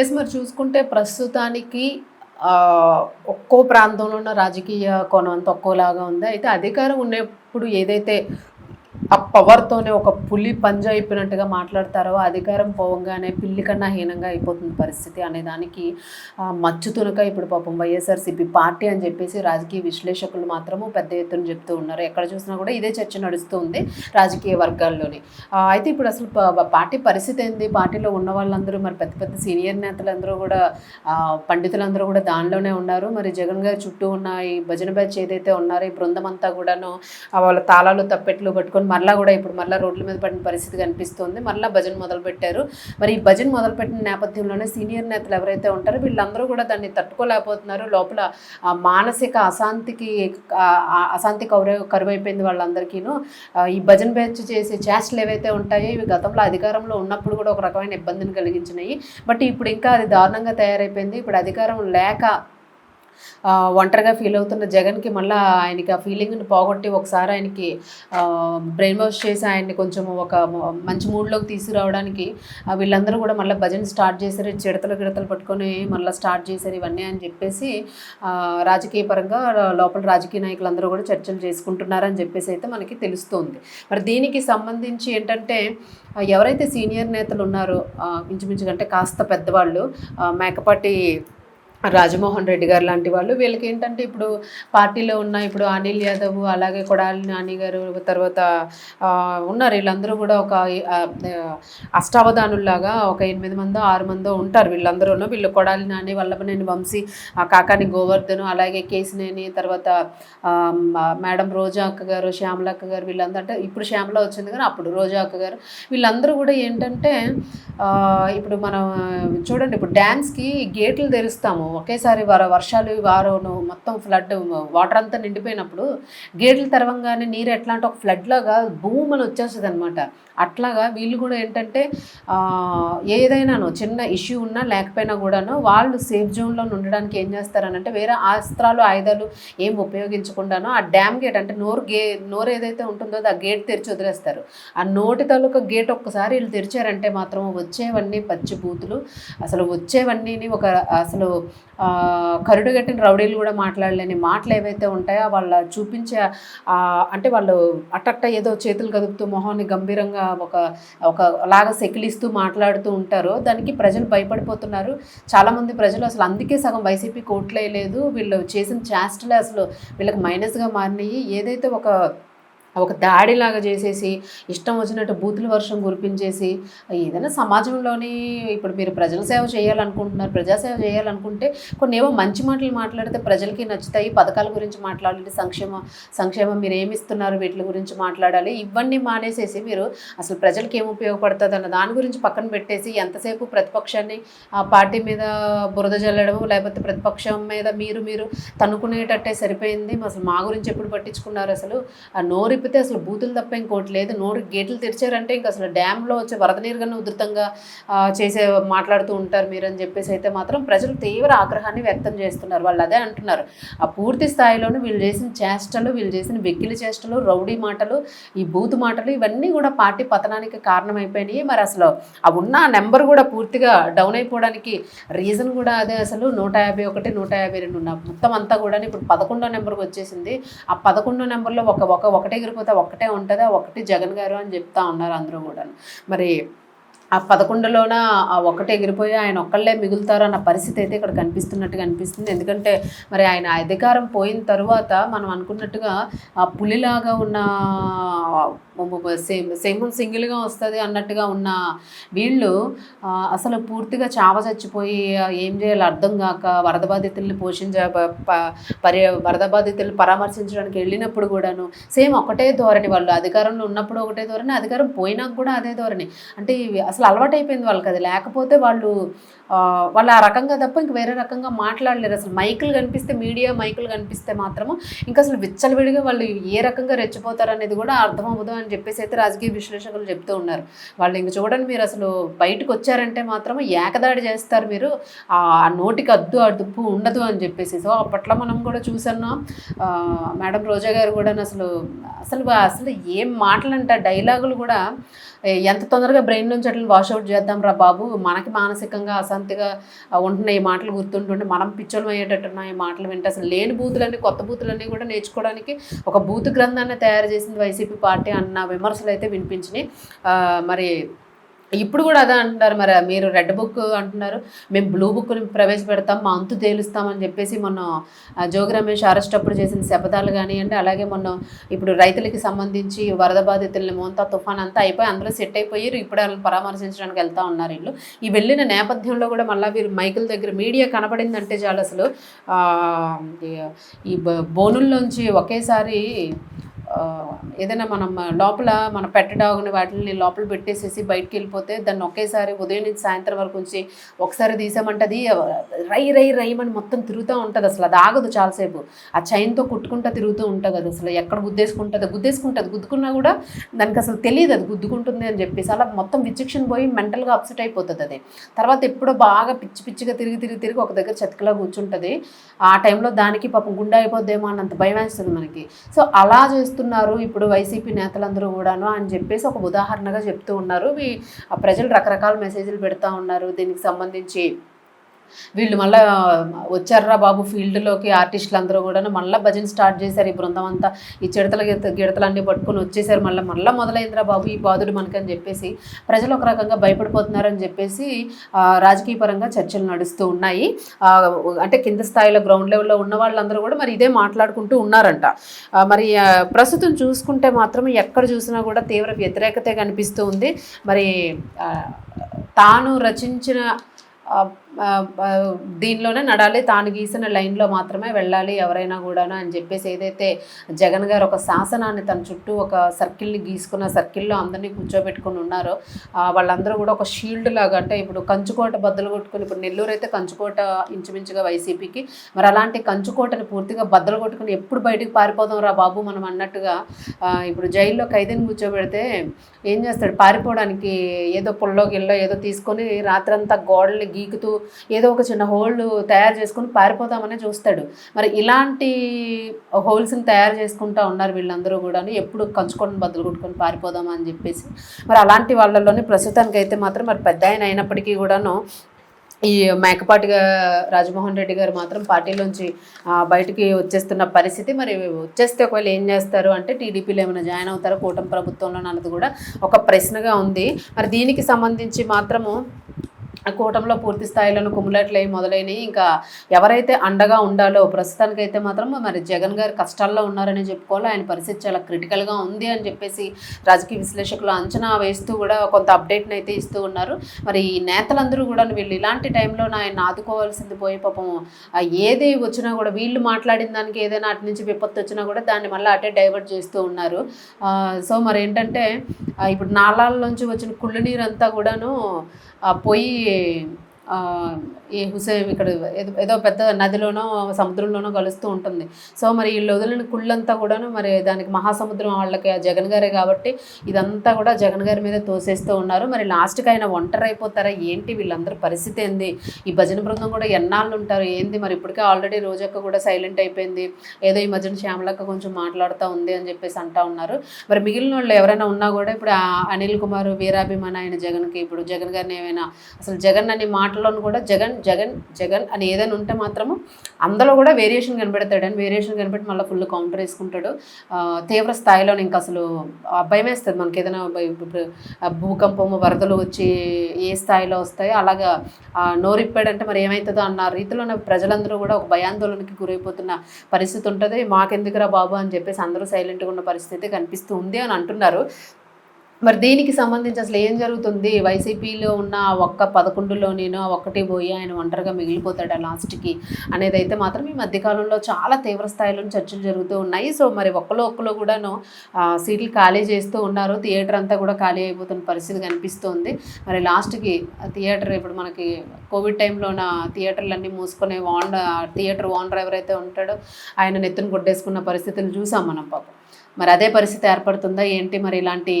Yes మరి చూసుకుంటే ప్రస్తుతానికి ఒక్కో ప్రాంతంలో ఉన్న రాజకీయ కోణం అంతా ఒక్కోలాగా ఉంది. అయితే అధికారం ఉన్నప్పుడు ఏదైతే ఆ పవర్తోనే ఒక పులి పంజ అయిపోయినట్టుగా మాట్లాడతారో అధికారం పోవంగానే పిల్లి కన్నా హీనంగా అయిపోతుంది పరిస్థితి అనే దానికి మచ్చు తునక ఇప్పుడు పాపం వైఎస్ఆర్సీపీ పార్టీ అని చెప్పేసి రాజకీయ విశ్లేషకులు మాత్రము పెద్ద ఎత్తున చెప్తూ ఉన్నారు. ఎక్కడ చూసినా కూడా ఇదే చర్చ నడుస్తూ ఉంది రాజకీయ వర్గాల్లోని. అయితే ఇప్పుడు అసలు పార్టీ పరిస్థితి ఏంది? పార్టీలో ఉన్న వాళ్ళందరూ మరి పెద్ద పెద్ద సీనియర్ నేతలందరూ కూడా పండితులందరూ కూడా దానిలోనే ఉన్నారు. మరి జగన్ గారి చుట్టూ ఉన్న ఈ భజన బ్యాచ్ ఏదైతే ఉన్నారో ఈ బృందం అంతా కూడాను వాళ్ళ తాళాలు తప్పెట్లు పట్టుకొని మళ్ళీ కూడా ఇప్పుడు మళ్ళీ రోడ్ల మీద పడిన పరిస్థితి కనిపిస్తుంది. మళ్ళీ భజన మొదలు పెట్టారు మరి ఈ భజన మొదలుపెట్టిన నేపథ్యంలోనే సీనియర్ నేతలు ఎవరైతే ఉంటారో వీళ్ళందరూ కూడా దాన్ని తట్టుకోలేకపోతున్నారు. లోపల మానసిక అశాంతికి అశాంతి కరువు కరువైపోయింది వాళ్ళందరికీను. ఈ భజన బ్యాచ్ చేసే చేష్టలు ఏవైతే ఉంటాయో ఇవి గతంలో అధికారంలో ఉన్నప్పుడు కూడా ఒక రకమైన ఇబ్బందిని కలిగించినాయి. బట్ ఇప్పుడు ఇంకా అది దారుణంగా తయారైపోయింది. ఇప్పుడు అధికారం లేక ఒంటరిగా ఫీల్ అవుతున్న జగన్కి మళ్ళీ ఆయనకి ఆ ఫీలింగ్ని పోగొట్టి ఒకసారి ఆయనకి బ్రెయిన్ వాష్ చేసి ఆయన్ని కొంచెం ఒక మంచి మూడ్లోకి తీసుకురావడానికి వీళ్ళందరూ కూడా మళ్ళీ భజన స్టార్ట్ చేశారు. చిడతలు గిడతలు పట్టుకొని మళ్ళీ స్టార్ట్ చేశారు ఇవన్నీ అని చెప్పేసి రాజకీయ పరంగా లోపల రాజకీయ నాయకులందరూ కూడా చర్చలు చేసుకుంటున్నారని చెప్పేసి అయితే మనకి తెలుస్తుంది. మరి దీనికి సంబంధించి ఏంటంటే ఎవరైతే సీనియర్ నేతలు ఉన్నారో ఇంచుమించుగా అంటే కాస్త పెద్దవాళ్ళు మేకపాటి రాజమోహన్ రెడ్డి గారు లాంటి వాళ్ళు వీళ్ళకి ఏంటంటే ఇప్పుడు పార్టీలో ఉన్న ఇప్పుడు అనిల్ యాదవ్ అలాగే కొడాలి నాని గారు తర్వాత ఉన్నారు. వీళ్ళందరూ కూడా ఒక అష్టావధానుల్లాగా ఒక ఎనిమిది మందో ఆరు మందో ఉంటారు వీళ్ళందరూ వీళ్ళు కొడాలి నాని వల్లభనేని వంశీ ఆ, కాకాని గోవర్ధన్ అలాగే కేసినేని తర్వాత మేడం రోజా అక్క గారు శ్యామల అక్క గారు వీళ్ళందరూ అంటే ఇప్పుడు శ్యామల వచ్చింది కానీ అప్పుడు రోజా అక్క గారు. వీళ్ళందరూ కూడా ఏంటంటే ఇప్పుడు మనం చూడండి ఇప్పుడు డ్యాన్స్కి గేట్లు తెరుస్తాము. ఒకేసారి వర వర్షాలు వారం మొత్తం ఫ్లడ్ వాటర్ అంతా నిండిపోయినప్పుడు గేట్లు తెరవంగానే నీరు ఎట్లా అంటే ఒక ఫ్లడ్ లాగా భూమని వచ్చేస్తుంది అనమాట అట్లాగా వీళ్ళు కూడా ఏంటంటే ఏదైనాను చిన్న ఇష్యూ ఉన్నా లేకపోయినా కూడాను వాళ్ళు సేఫ్ జోన్లో ఉండడానికి ఏం చేస్తారనంటే వేరే ఆస్త్రాలు ఆయుధాలు ఏం ఉపయోగించకుండాను ఆ డ్యామ్ గేట్ అంటే నోరు గే నోరు ఏదైతే ఉంటుందో ఆ గేట్ తెరిచి వదిలేస్తారు. ఆ నోటి తాలూకా గేట్ ఒక్కసారి వీళ్ళు తెరిచారంటే మాత్రం వచ్చేవన్నీ పచ్చి బూతులు అసలు వచ్చేవన్నీని ఒక అసలు కరుడుగట్టిన కరుడు కట్టిన రౌడీలు కూడా మాట్లాడలేని మాటలు ఏవైతే ఉంటాయో వాళ్ళ చూపించే అంటే వాళ్ళు అట్టట్ట ఏదో చేతులు కదుపుతూ మొహాన్ని గంభీరంగా ఒక ఒక లాగా సెకిలిస్తూ మాట్లాడుతూ ఉంటారు దానికి ప్రజలు భయపడిపోతున్నారు. చాలామంది ప్రజలు అసలు అందుకే సగం వైసీపీ కోట్లే లేదు. వీళ్ళు చేసిన చేష్టలే అసలు వీళ్ళకి మైనస్గా మారినాయి. ఏదైతే ఒక ఒక దాడిలాగా చేసేసి ఇష్టం వచ్చినట్టు బూతుల వర్షం కురిపించేసి ఏదైనా సమాజంలోని ఇప్పుడు మీరు ప్రజల సేవ చేయాలనుకుంటున్నారు ప్రజాసేవ చేయాలనుకుంటే కొన్ని ఏవో మంచి మాటలు మాట్లాడితే ప్రజలకి నచ్చుతాయి. పథకాల గురించి మాట్లాడాలి సంక్షేమ సంక్షేమం మీరు ఏమిస్తున్నారు వీటి గురించి మాట్లాడాలి. ఇవన్నీ మానేసేసి మీరు అసలు ప్రజలకి ఏం ఉపయోగపడుతుంది అన్న దాని గురించి పక్కన పెట్టేసి ఎంతసేపు ప్రతిపక్షాన్ని ఆ పార్టీ మీద బురద జల్లడం లేకపోతే ప్రతిపక్షం మీద మీరు మీరు తనుకునేటట్టే సరిపోయింది. అసలు మా గురించి ఎప్పుడు పట్టించుకున్నారు? అసలు ఆ నోరిప్పితే అసలు బూతులు తప్ప ఇంకోటి లేదు. నోరు గేట్లు తెరిచారంటే ఇంకా అసలు డ్యాంలో వచ్చే వరద నీరు కన్నా ఉధృతంగా చేసే మాట్లాడుతూ ఉంటారు మీరు అని చెప్పేసి అయితే మాత్రం ప్రజలు తీవ్ర ఆగ్రహాన్ని వ్యక్తం చేస్తున్నారు. వాళ్ళు అదే అంటున్నారు. ఆ పూర్తి స్థాయిలోనూ వీళ్ళు చేసిన చేష్టలు వీళ్ళు చేసిన వెక్కిలి చేష్టలు రౌడీ మాటలు ఈ బూతు మాటలు ఇవన్నీ కూడా పార్టీ పతనానికి కారణమైపోయినాయి. మరి అసలు ఆ ఉన్న నెంబర్ కూడా పూర్తిగా డౌన్ అయిపోవడానికి రీజన్ కూడా అదే అసలు. నూట యాభై ఒకటి నూట యాభై రెండు ఉన్న మొత్తం అంతా కూడా ఇప్పుడు పదకొండో నెంబర్కి వచ్చేసింది. ఆ పదకొండో నెంబర్లో ఒక ఒక ఒకటే ఎగిరిపోతే ఒకటే ఉంటుంది ఒకటి జగన్ గారు అని చెప్తా ఉన్నారు అందరూ కూడా మరి ఆ పదకొండులోన ఆ ఒక్కటే ఎగిరిపోయి ఆయన ఒక్కళ్ళే మిగులుతారు అన్న పరిస్థితి అయితే ఇక్కడ కనిపిస్తున్నట్టుగా అనిపిస్తుంది. ఎందుకంటే మరి ఆయన అధికారం పోయిన తర్వాత మనం అనుకున్నట్టుగా ఆ పులిలాగా ఉన్న సేమ్ సేమ్ సింగిల్గా వస్తుంది అన్నట్టుగా ఉన్న వీళ్ళు అసలు పూర్తిగా చావ చచ్చిపోయి ఏం చేయాలో అర్థం కాక వరద బాధితుల్ని పోషించ ప- ప- పరి వరద బాధితుల్ని పరామర్శించడానికి వెళ్ళినప్పుడు కూడాను సేమ్ ఒకటే ధోరణి వాళ్ళు. అధికారంలో ఉన్నప్పుడు ఒకటే ధోరణి అధికారం పోయినాక కూడా అదే ధోరణి. అంటే ఇవి అసలు అలవాటైపోయింది వాళ్ళకి అది. లేకపోతే వాళ్ళు వాళ్ళు ఆ రకంగా తప్ప ఇంక వేరే రకంగా మాట్లాడలేరు. అసలు మైకులు కనిపిస్తే మీడియా మైకులు కనిపిస్తే మాత్రము ఇంకా అసలు విచ్చలవిడిగా వాళ్ళు ఏ రకంగా రెచ్చిపోతారు అనేది కూడా అర్థం అవ్వదు అని చెప్పేసి అయితే రాజకీయ విశ్లేషకులు చెప్తూ ఉన్నారు. వాళ్ళు ఇంక చూడండి మీరు అసలు బయటకు వచ్చారంటే మాత్రం ఏకదాడి చేస్తారు మీరు. ఆ నోటికి అద్దు అదుపు ఉండదు అని చెప్పేసి. సో అప్పట్లో మనం కూడా చూసాను మేడం రోజా గారు కూడా అసలు అసలు అసలు ఏం మాటలంట డైలాగులు కూడా ఎంత తొందరగా బ్రెయిన్ నుంచి అట్లా వాషౌట్ చేద్దాం రా బాబు? మనకి మానసికంగా అశాంతిగా ఉంటున్నాయి ఈ మాటలు గుర్తుంటుంటే మనం పిచ్చోళం అయ్యేటట్టున్నాయి ఈ మాటలు వింటే అసలు లేని బూతులన్నీ కొత్త బూతులన్నీ కూడా నేర్చుకోవడానికి ఒక బూత్ గ్రంథాన్ని తయారు చేసింది వైసీపీ పార్టీ అన్న విమర్శలు అయితే వినిపించినాయి. మరి ఇప్పుడు కూడా అదే అంటున్నారు మరి మీరు రెడ్ బుక్ అంటున్నారు మేము బ్లూ బుక్ని ప్రవేశపెడతాం మా అంతు తేలుస్తామని చెప్పేసి మొన్న జోగి రమేష్ అరెస్ట్ అప్పుడు చేసిన శపథాలు కానివ్వండి అలాగే మొన్న ఇప్పుడు రైతులకి సంబంధించి వరద బాధితుల్ని మోంతా తుఫాన్ అంతా అయిపోయి అందరూ సెట్ అయిపోయి ఇప్పుడు వాళ్ళని పరామర్శించడానికి వెళ్తా ఉన్నారు వీళ్ళు. ఈ వెళ్ళిన నేపథ్యంలో కూడా మళ్ళీ వీరు మైకుల దగ్గర మీడియా కనపడిందంటే చాలు అసలు ఈ- బోనుల్లోంచి ఒకేసారి ఏదైనా మనం లోపల మన పెట్ డాగ్ని వాటిని లోపల పెట్టేసేసి బయటికి వెళ్ళిపోతే దాన్ని ఒకేసారి ఉదయం నుంచి సాయంత్రం వరకు ఉంచి ఒకసారి తీసామంటే అది రై రై రైమని మొత్తం తిరుగుతూ ఉంటుంది అసలు. అది ఆగదు చాలాసేపు. ఆ చైన్తో కుట్టుకుంటా తిరుగుతూ ఉంటుంది అది అసలు. ఎక్కడ గుద్దేసుకుంటుంది? గుద్దేసుకుంటుంది. గుద్దుకున్నా కూడా దానికి అసలు తెలియదు అది గుద్దుకుంటుంది అని చెప్పేసి. అలా మొత్తం విచక్షణ పోయి మెంటల్గా అప్సెట్ అయిపోతుంది అది. తర్వాత ఎప్పుడో బాగా పిచ్చి పిచ్చిగా తిరిగి తిరిగి తిరిగి ఒక దగ్గర చెతకలా కూర్చుంటుంది. ఆ టైంలో దానికి పాపం గుండె అయిపోద్దేమో అన్నంత భయం వేస్తుంది మనకి. సో అలా చేస్తున్నారు. ఇప్పుడు వైసీపీ నేతలందరూ కూడాను అని చెప్పేసి ఒక ఉదాహరణగా చెప్తూ ఉన్నారు. ఆ ప్రజలు రకరకాల మెసేజ్లు పెడతా ఉన్నారు. దీనికి సంబంధించి వీళ్ళు మళ్ళీ వచ్చారా బాబు ఫీల్డ్లోకి ఆర్టిస్టులు అందరూ కూడా మళ్ళీ భజన స్టార్ట్ చేశారు ఈ బృందం అంతా ఈ చిడతల గిడత గిడతలన్నీ పట్టుకొని వచ్చేసారు మళ్ళీ మళ్ళీ మొదలైందిరా బాబు ఈ బాధుడు మనకని చెప్పేసి ప్రజలు ఒక రకంగా భయపడిపోతున్నారని చెప్పేసి రాజకీయ పరంగా చర్చలు నడుస్తూ ఉన్నాయి. అంటే కింద స్థాయిలో గ్రౌండ్ లెవెల్లో ఉన్న వాళ్ళందరూ కూడా మరి ఇదే మాట్లాడుకుంటూ ఉన్నారంట. మరి ప్రస్తుతం చూసుకుంటే మాత్రం ఎక్కడ చూసినా కూడా తీవ్ర వ్యతిరేకతే కనిపిస్తూ ఉంది. మరి తాను రచించిన దీనిలోనే నడాలి తాను గీసిన లైన్లో మాత్రమే వెళ్ళాలి ఎవరైనా కూడాను అని చెప్పేసి ఏదైతే జగన్ గారు ఒక శాసనాన్ని తన చుట్టూ ఒక సర్కిల్ని గీసుకున్న సర్కిల్లో అందరినీ కూర్చోబెట్టుకుని ఉన్నారో వాళ్ళందరూ కూడా ఒక షీల్డ్ లాగా అంటే ఇప్పుడు కంచుకోట బద్దలు కొట్టుకుని ఇప్పుడు నెల్లూరు అయితే కంచుకోట ఇంచుమించుగా వైసీపీకి మరి అలాంటి కంచుకోటని పూర్తిగా బద్దలు కొట్టుకుని ఎప్పుడు బయటికి పారిపోదాం రా బాబు మనం అన్నట్టుగా ఇప్పుడు జైల్లో ఖైదీని కూర్చోబెడితే ఏం చేస్తాడు? పారిపోవడానికి ఏదో పుల్లో గిల్లో ఏదో తీసుకొని రాత్రంతా గోడల్ని గీకుతూ ఏదో ఒక చిన్న హోల్ తయారు చేసుకొని పారిపోదామనే చూస్తాడు. మరి ఇలాంటి హోల్స్ని తయారు చేసుకుంటా ఉన్నారు వీళ్ళందరూ కూడా ఎప్పుడు కంచుకొని బద్దలు కొట్టుకొని పారిపోదామా అని చెప్పేసి. మరి అలాంటి వాళ్ళలోనే ప్రస్తుతానికి అయితే మాత్రం మరి పెద్ద ఆయన అయినప్పటికీ కూడాను ఈ మేకపాటిగా రాజమోహన్ రెడ్డి గారు మాత్రం పార్టీలోంచి బయటికి వచ్చేస్తున్న పరిస్థితి. మరి వచ్చేస్తే ఒకవేళ ఏం చేస్తారు అంటే టీడీపీలో ఏమైనా జాయిన్ అవుతారో? కూటమి ప్రభుత్వంలో అన్నది కూడా ఒక ప్రశ్నగా ఉంది. మరి దీనికి సంబంధించి మాత్రము ఆ పూర్తి స్థాయిలో కుమ్ములట్లు మొదలైనవి ఇంకా ఎవరైతే అండగా ఉండాలో ప్రస్తుతానికైతే మాత్రం మరి జగన్ గారు కష్టాల్లో ఉన్నారని చెప్పుకోవాలి. ఆయన పరిస్థితి చాలా క్రిటికల్గా ఉంది అని చెప్పేసి రాజకీయ విశ్లేషకులు అంచనా వేస్తూ కూడా కొంత అప్డేట్ని అయితే ఇస్తూ ఉన్నారు. మరి ఈ నేతలందరూ కూడా వీళ్ళు ఇలాంటి టైంలో ఆయన ఆదుకోవాల్సింది పోయి పాపం ఏది వచ్చినా కూడా వీళ్ళు మాట్లాడిన దానికి ఏదైనా అటు నుంచి విపత్తు వచ్చినా కూడా దాన్ని మళ్ళీ అటే డైవర్ట్ చేస్తూ ఉన్నారు. సో మరి ఏంటంటే ఇప్పుడు నాళాల నుంచి వచ్చిన కుళ్ళు నీరంతా కూడాను ఆ పొయ్యి ఆ, ఈ హుసేన్ ఇక్కడ ఏదో ఏదో పెద్ద నదిలోనో సముద్రంలోనో కలుస్తూ ఉంటుంది. సో మరి వీళ్ళు వదిలిన కుళ్ళంతా కూడాను మరి దానికి మహాసముద్రం వాళ్ళకి ఆ జగన్ గారే కాబట్టి ఇదంతా కూడా జగన్ గారి మీద తోసేస్తూ ఉన్నారు. మరి లాస్ట్కి ఆయన ఒంటరి అయిపోతారా ఏంటి వీళ్ళందరూ పరిస్థితి ఏంది? ఈ భజన బృందం కూడా ఎన్నాళ్ళు ఉంటారు? ఏంది మరి? ఇప్పటికే ఆల్రెడీ రోజక్క కూడా సైలెంట్ అయిపోయింది. ఏదో ఈ మధ్యన శ్యామలక్క కొంచెం మాట్లాడుతూ ఉంది అని చెప్పేసి అంటా ఉన్నారు. మరి మిగిలిన వాళ్ళు ఎవరైనా ఉన్నా కూడా ఇప్పుడు అనిల్ కుమార్ వీరాభిమాన ఆయన జగన్కి ఇప్పుడు జగన్ గారిని ఏమైనా అసలు జగన్ అనే మాటలను కూడా జగన్ జగన్ జగన్ అని ఏదైనా ఉంటే మాత్రము అందులో కూడా వేరియేషన్ కనిపెడతాడు. అని వేరియేషన్ కనిపెట్టి మళ్ళీ ఫుల్ కౌంటర్ వేసుకుంటాడు. తీవ్ర స్థాయిలో ఇంకా అసలు భయం వేస్తుంది మనకి. ఏదైనా ఇప్పుడు భూకంపము వరదలు వచ్చి ఏ స్థాయిలో వస్తాయో అలాగా నోరిప్పాడంటే మరి ఏమవుతుందో అన్న రీతిలో ప్రజలందరూ కూడా ఒక భయాందోళనకి గురైపోతున్న పరిస్థితి ఉంటుంది. మాకెందుకురా బాబు అని చెప్పేసి అందరూ సైలెంట్గా ఉన్న పరిస్థితి కనిపిస్తూ ఉంది అని అంటున్నారు. మరి దీనికి సంబంధించి అసలు ఏం జరుగుతుంది? వైసీపీలో ఉన్న ఒక్క పదకొండులోనేనో ఆ ఒక్కటి పోయి ఆయన ఒంటరిగా మిగిలిపోతాడు లాస్ట్కి అనేది అయితే మాత్రం ఈ మధ్యకాలంలో చాలా తీవ్ర స్థాయిలో చర్చలు జరుగుతూ ఉన్నాయి. సో మరి ఒక్కలో ఒక్కలో కూడాను సీట్లు ఖాళీ చేస్తూ ఉన్నారు. థియేటర్ అంతా కూడా ఖాళీ అయిపోతున్న పరిస్థితి కనిపిస్తుంది. మరి లాస్ట్కి థియేటర్ ఇప్పుడు మనకి కోవిడ్ టైంలో నా థియేటర్లన్నీ మూసుకునే వాన్ థియేటర్ ఓనర్ ఎవరైతే ఉంటాడో. ఆయన నెత్తును కొట్టేసుకున్న పరిస్థితులు చూసాం మనం పాపం. మరి అదే పరిస్థితి ఏర్పడుతుందా? ఏంటి మరి ఇలాంటి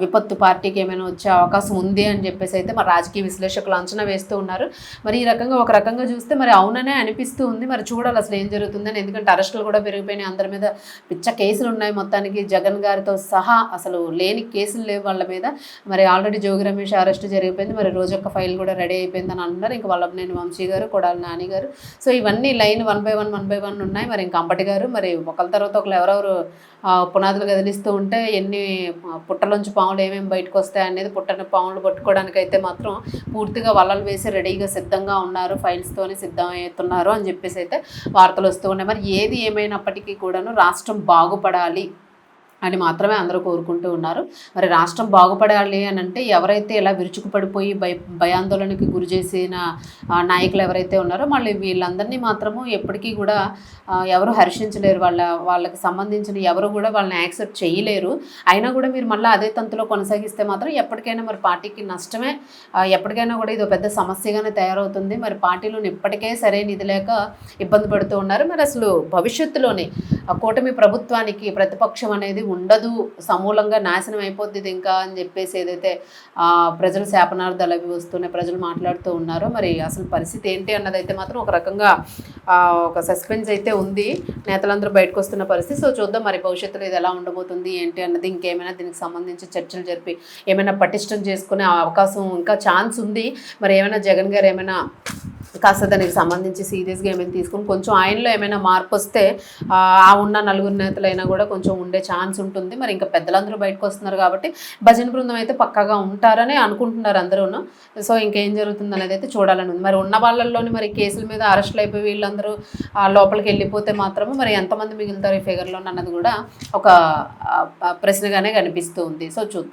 విపత్తు పార్టీకి ఏమైనా వచ్చే అవకాశం ఉంది అని చెప్పేసి అయితే మరి రాజకీయ విశ్లేషకులు అంచనా వేస్తూ ఉన్నారు. మరి ఈ రకంగా ఒక రకంగా చూస్తే మరి అవుననే అనిపిస్తూ ఉంది. మరి చూడాలి అసలు ఏం జరుగుతుందని ఎందుకంటే అరెస్టులు కూడా పెరిగిపోయినాయి. అందరి మీద పిచ్చ కేసులు ఉన్నాయి మొత్తానికి. జగన్ గారితో సహా అసలు లేని కేసులు లేవు వాళ్ళ మీద. మరి ఆల్రెడీ జోగి రమేష్ అరెస్ట్ జరిగిపోయింది. మరి రోజొక్క ఫైల్ కూడా రెడీ అయిపోయింది అని అంటున్నారు ఇంకా వల్లభనేని వంశీ గారు కొడాలి నాని గారు. సో ఇవన్నీ line one by one one by one ఉన్నాయి. మరి ఇంకా అంబటి గారు మరి ఒకళ్ళ తర్వాత ఒకరు ఎవరెవరు పునాదులు కదిలిస్తూ ఉంటే ఎన్ని పుట్టలోంచి పాములు ఏమేమి బయటకు వస్తాయి అనేది పుట్టని పాములు పట్టుకోవడానికి అయితే మాత్రం పూర్తిగా వలలు వేసి రెడీగా సిద్ధంగా ఉన్నారు ఫైల్స్తోనే సిద్ధమవుతున్నారు అని చెప్పేసి అయితే వార్తలు వస్తూ ఉన్నాయి. మరి ఏది ఏమైనప్పటికీ కూడాను రాష్ట్రం బాగుపడాలి. అని మాత్రమే అందరూ కోరుకుంటూ ఉన్నారు. మరి రాష్ట్రం బాగుపడాలి అని అంటే ఎవరైతే ఇలా విరుచుకుపడిపోయి భయ భయాందోళనకి గురి చేసిన నాయకులు ఎవరైతే ఉన్నారో మళ్ళీ వీళ్ళందరినీ మాత్రము ఎప్పటికీ కూడా ఎవరు హర్షించలేరు. వాళ్ళ వాళ్ళకి సంబంధించిన ఎవరు కూడా వాళ్ళని యాక్సెప్ట్ చేయలేరు. అయినా కూడా మీరు మళ్ళీ అదే తంతులో కొనసాగిస్తే మాత్రం ఎప్పటికైనా మరి పార్టీకి నష్టమే ఎప్పటికైనా కూడా ఇది ఒక పెద్ద సమస్యగానే తయారవుతుంది. మరి పార్టీలో ఇప్పటికే సరైన ఇది లేక ఇబ్బంది పడుతూ ఉన్నారు. మరి అసలు భవిష్యత్తులోనే కూటమి ప్రభుత్వానికి ప్రతిపక్షం అనేది ఉండదు సమూలంగా నాశనం అయిపోతుంది ఇది ఇంకా అని చెప్పేసి ఏదైతే ప్రజల శాపనార్థాలు అవి వస్తున్నాయి ప్రజలు మాట్లాడుతూ ఉన్నారో మరి అసలు పరిస్థితి ఏంటి అన్నది అయితే మాత్రం ఒక రకంగా ఒక సస్పెన్స్ అయితే ఉంది. నేతలందరూ బయటకు వస్తున్న పరిస్థితి. సో చూద్దాం మరి భవిష్యత్తులో ఇది ఎలా ఉండబోతుంది ఏంటి అన్నది ఇంకేమైనా దీనికి సంబంధించి చర్చలు జరిపి ఏమైనా పటిష్టం చేసుకునే అవకాశం ఇంకా ఛాన్స్ ఉంది. మరి ఏమైనా జగన్ గారు ఏమైనా కాస్త దానికి సంబంధించి సీరియస్గా ఏమైనా తీసుకుని కొంచెం ఆయనలో ఏమైనా మార్పు వస్తే ఆ ఆ ఉన్న నలుగురు నేతలైనా కూడా కొంచెం ఉండే ఛాన్స్ ఉంటుంది. మరి ఇంకా పెద్దలందరూ బయటకు వస్తున్నారు కాబట్టి భజన బృందం అయితే పక్కాగా ఉంటారని అనుకుంటున్నారు అందరూను. సో ఇంకేం జరుగుతుంది అనేది అయితే చూడాలని ఉంది. మరి ఉన్న వాళ్ళల్లోని మరి కేసుల మీద అరెస్టులు అయిపోయి వీళ్ళందరూ ఆ, లోపలికి వెళ్ళిపోతే మాత్రము మరి ఎంతమంది మిగులుతారు ఈ ఫిగర్లో అన్నది కూడా ఒక ప్రశ్నగానే కనిపిస్తూ ఉంది. సో చూద్దాం.